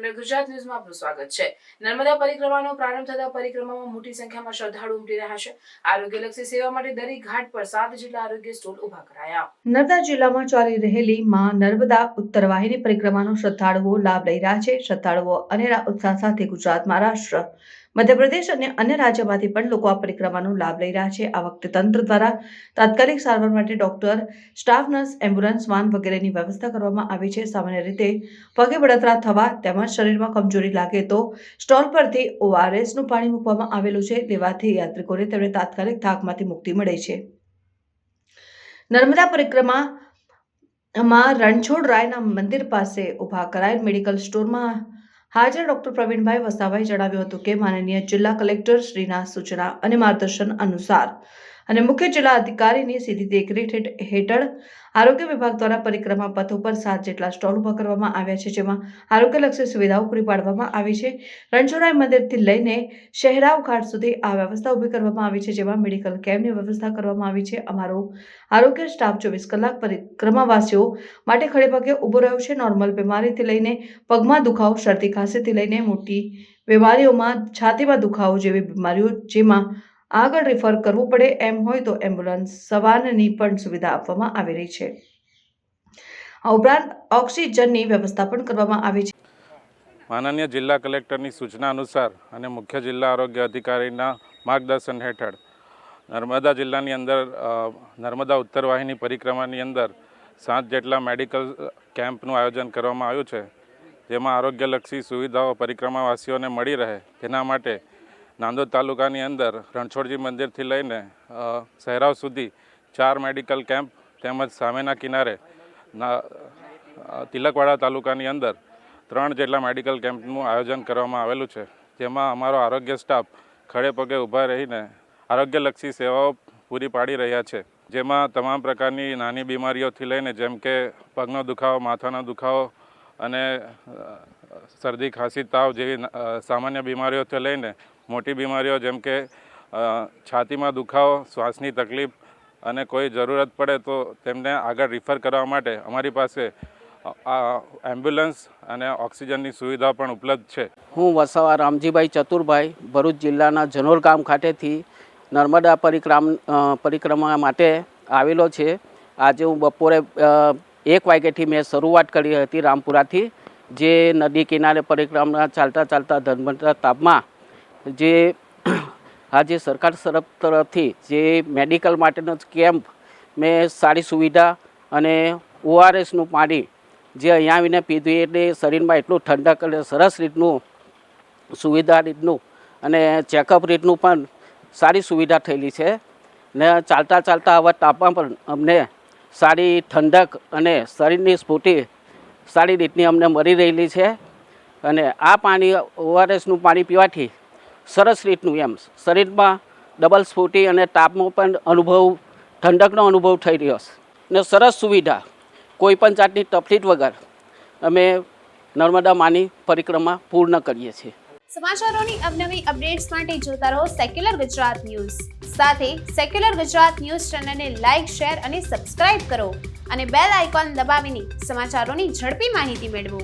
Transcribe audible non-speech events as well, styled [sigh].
Secular Gujarat ન્યૂઝમાં આપનું સ્વાગત છે. નર્મદા પરિક્રમાનો પ્રારંભ થતા પરિક્રમામાં મોટી સંખ્યામાં શ્રદ્ધાળુ ઉમટી રહ્યા છે. આરોગ્યલક્ષી સેવા માટે દરેક ઘાટ પર સાત જેટલા આરોગ્ય સ્ટોલ ઊભા કરાયા. નર્મદા જિલ્લામાં ચાલી રહેલી માં નર્મદા ઉત્તર વાહિની પરિક્રમાનો શ્રદ્ધાળુઓ લાભ લઈ રહ્યા છે. શ્રદ્ધાળુઓ અનેરા ઉત્સાહ સાથે ગુજરાત મહારાષ્ટ્ર મધ્યપ્રદેશ અને અન્ય રાજ્યમાંથી પણ લોકો આ પરિક્રમાનો લાભ લઈ રહ્યા છે. આ વખતે તંત્ર દ્વારા તાત્કાલિક સારવાર માટે doctor, staff nurse, ambulance, van વગેરેની વ્યવસ્થા કરવામાં આવી છે. સામાન્ય રીતે પગે બળતરા થવા તેમજ શરીરમાં કમજોરી લાગે તો સ્ટોલ પરથી ઓઆરએસનું પાણી મૂકવામાં આવેલું છે. લેવાથી યાત્રિકોને તેમને તાત્કાલિક થાકમાંથી મુક્તિ મળે છે. નર્મદા પરિક્રમા માં રણછોડ રાયના મંદિર પાસે ઊભા કરાયેલ મેડિકલ સ્ટોરમાં હાજર ડોક્ટર પ્રવીણભાઈ વસાવાએ જણાવ્યું હતું કે માનનીય જિલ્લા કલેક્ટર શ્રીના સૂચના અને માર્ગદર્શન અનુસાર અને મુખ્ય જિલ્લા અધિકારીની સીધી દેખરેખ હેઠ- હેઠળ આરોગ્ય વિભાગ દ્વારા પરિક્રમા પથ ઉપર સાત જેટલા સ્ટોલ ઊભા કરવામાં આવ્યા છે, જેમાં આરોગ્યલક્ષી સુવિધાઓ પૂરી પાડવામાં આવી છે. રણછોડરાય મંદિરથી લઈને શહેરાવ ઘાટ સુધી આ વ્યવસ્થા ઊભી કરવામાં આવી છે, જેમાં મેડિકલ કેમ્પની વ્યવસ્થા કરવામાં આવી છે. અમારો આરોગ્ય સ્ટાફ ચોવીસ કલાક પરિક્રમાવાસીઓ માટે ખડે ઊભો રહ્યો છે. નોર્મલ બીમારીથી લઈને પગમાં દુખાવો, શરદી ખાંસીથી લઈને મોટી બીમારીઓમાં છાતીમાં દુખાવો જેવી બીમારીઓ, જેમાં આગળ રિફર કરવું પડે, એમ હોય તો એમ્બ્યુલન્સ સવારની પણ સુવિધા આપવામાં આવી રહી છે. આ ઉપરાંત ઓક્સિજનની વ્યવસ્થા પણ કરવામાં આવી છે. માનનીય જિલ્લા કલેક્ટરની સૂચના અનુસાર અને મુખ્ય જિલ્લા આરોગ્ય અધિકારીના માર્ગદર્શન હેઠળ નર્મદા જિલ્લાની અંદર નર્મદા ઉત્તર વાહિની પરિક્રમાની અંદર સાત જેટલા મેડિકલ કેમ્પનું આયોજન કરવામાં આવ્યું છે, જેમાં આરોગ્યલક્ષી સુવિધાઓ પરિક્રમાવાસીઓને મળી રહે, તેના માટે નાંદોદ તાલુકાની અંદર રણછોડજી મંદિરથી લઈને સહેરાવ સુધી ચાર મેડિકલ કેમ્પ તેમજ સામેના કિનારે તિલકવાડા તાલુકાની અંદર ત્રણ જેટલા મેડિકલ કેમ્પનું આયોજન કરવામાં આવેલું છે. જેમાં અમારો આરોગ્ય સ્ટાફ ખડે પગે ઊભા રહીને આરોગ્યલક્ષી સેવાઓ પૂરી પાડી રહ્યા છે. જેમાં તમામ પ્રકારની નાની બીમારીઓથી લઈને જેમ કે પગનો દુખાવો, માથાનો દુખાવો અને શરદી, ખાંસી, તાવ જેવી સામાન્ય બીમારીઓથી લઈને મોટી બીમારીઓ જેમ કે છાતીમાં દુખાવો, શ્વાસની તકલીફ અને કોઈ જરૂરત પડે તો તેમને આગળ રિફર કરવા માટે અમારી પાસે એમ્બ્યુલન્સ અને ઓક્સિજનની સુવિધા પણ ઉપલબ્ધ છે. હું વસાવા રામજીભાઈ ચતુરભાઈ, ભરૂચ જિલ્લાના જનોર ગામ ખાતેથી નર્મદા પરિક્રમ પરિક્રમા માટે આવેલો છે. આજે હું બપોરે એક વાગ્યાથી મેં શરૂઆત કરી હતી રામપુરાથી, જે નદી કિનારે પરિક્રમા ચાલતા ચાલતા ધર્મતા તાપમાં જે [clears throat] આજે સરકાર તરફ તરફથી જે મેડિકલ માટેનો કેમ્પ મેં સારી સુવિધા અને ઓઆરએસનું પાણી જે અહીંયા આવીને પીધું એટલે શરીરમાં એટલું ઠંડક અને સરસ રીતનું સુવિધા રીતનું અને ચેકઅપ રીતનું પણ સારી સુવિધા થયેલી છે. ને ચાલતા ચાલતા આવા તાપમાં પણ અમને સારી ઠંડક અને શરીરની સ્ફૂર્તિ સારી રીતની અમને મળી રહેલી છે. અને આ પાણી, ઓઆરએસનું પાણી પીવાથી સરસ રીતનું એમ. શરીરમાં ડબલ સ્ફૂર્તિ અને તાપનો પણ અનુભવ, ઠંડકનો અનુભવ થઈ રહ્યો છે. ને સરસ સુવિધા કોઈપણ જાતની તકલીફ વગર અમે નર્મદા માની પરિક્રમા પૂર્ણ કરીએ છીએ. સમાચારોની અવનવી અપડેટ્સ માટે જોતા રહો સેક્યુલર ગુજરાત ન્યૂઝ સાથે સેક્યુલર ગુજરાત ન્યૂઝ ચેનલને લાઇક શેર અને સબસ્ક્રાઇબ કરો અને બેલ આઇકોન દબાવીને સમાચારોની ઝડપી માહિતી મેળવો.